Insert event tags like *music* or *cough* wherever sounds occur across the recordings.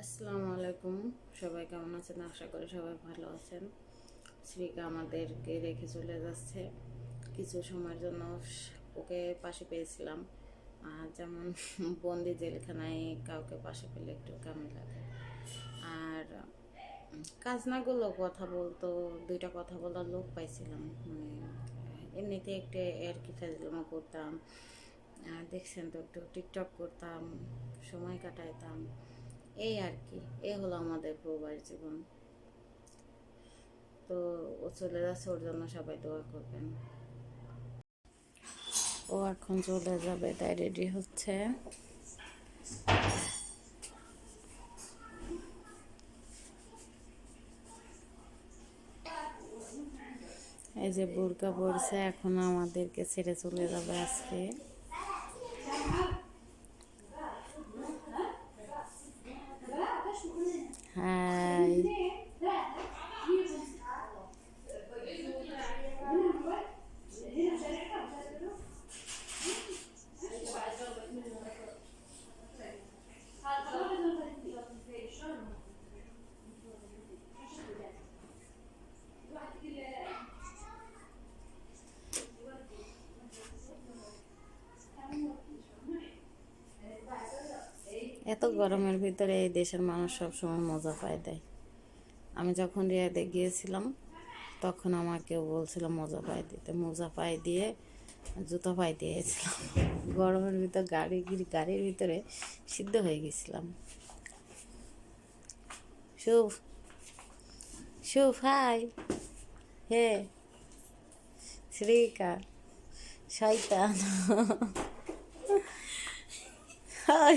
আসসালামু আলাইকুম। সবাই কেমন আছেন? আশা করি সবাই ভালো আছেন। শ্রীকা আমাদেরকে রেখে চলে যাচ্ছে। কিছু সময়ের জন্য ওকে পাশে পেয়েছিলাম। আর যেমন বন্দি জেলখানায় কাউকে পাশে পেলে একটু কেমন লাগে। আর কাজ না করলেও কথা বলতো, দুইটা কথা বলার লোক পাইছিলাম। মানে এমনিতে একটু আর কি ফেজলামো করতাম। আর দেখছেন তো, একটু টিকটক করতাম, সময় কাটাইতাম। এই আর কি এ হলো আমাদের প্রবাস জীবন। তো ও চলে যাচ্ছে, ওর জন্য সবাই দোয়া করবেন। ও এখন চলে যাবে, তাই রেডি হচ্ছে। এই যে বোরকা পড়ছে, এখন আমাদেরকে ছেড়ে চলে যাবে আজকে। এত গরমের ভিতরে এই দেশের মানুষ সবসময় মজা পায় দেয় আমি যখন রিয়াদে গিয়েছিলাম, তখন আমাকে বলছিল মজা পাই দিতে মোজা পাই দিয়ে জুতো পাই দিয়েছিলাম। গরমের ভিতর গাড়ি গাড়ির ভিতরে সিদ্ধ হয়ে গেছিলাম। শুভ শুভ, হাই, হে, শ্রীকা, শয়তান। *laughs* হাই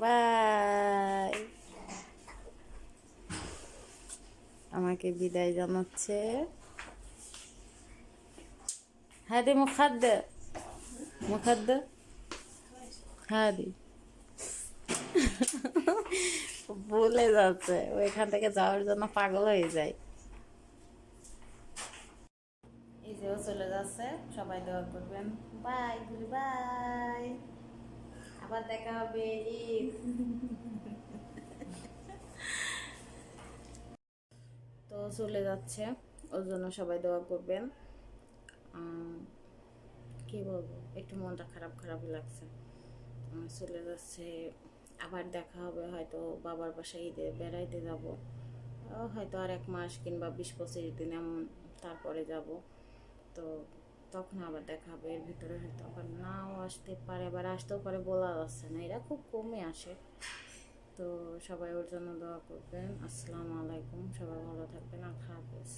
বাই আমাকে বিদায় জানাচ্ছে। হাদি মুখাদ্দ। মুখাদ্দ? হাদি। *laughs* ভুলে যাচ্ছে। ওইখান থেকে যাওয়ার জন্য পাগল হয়ে যায়। এই যে ও চলে যাচ্ছে, সবাই দোয়া করবেন। বাই গুলি বাই। আবার দেখা হবে, ঈদ। তো চলে যাচ্ছে, ওর জন্য সবাই দোয়া করবেন। কি বলব, একটু মনটা খারাপ খারাপই লাগছে। চলে যাচ্ছে, আবার দেখা হবে, হয়তো বাবার বাসায় ঈদে বেড়াইতে যাব। হয়তো আর এক মাস কিংবা বিশ পঁচিশ দিন এমন, তারপরে যাব। তো তখন আবার দেখা হবে, এর ভিতরে হয়তো আবার নাও আসতে পারে, আবার আসতেও পারে বলা যাচ্ছে না। এরা খুব কমে আসে। তো সবাই ওর জন্য দোয়া করবেন। আসসালামু আলাইকুম। সবাই ভালো থাকবেন। আর হাফেজ।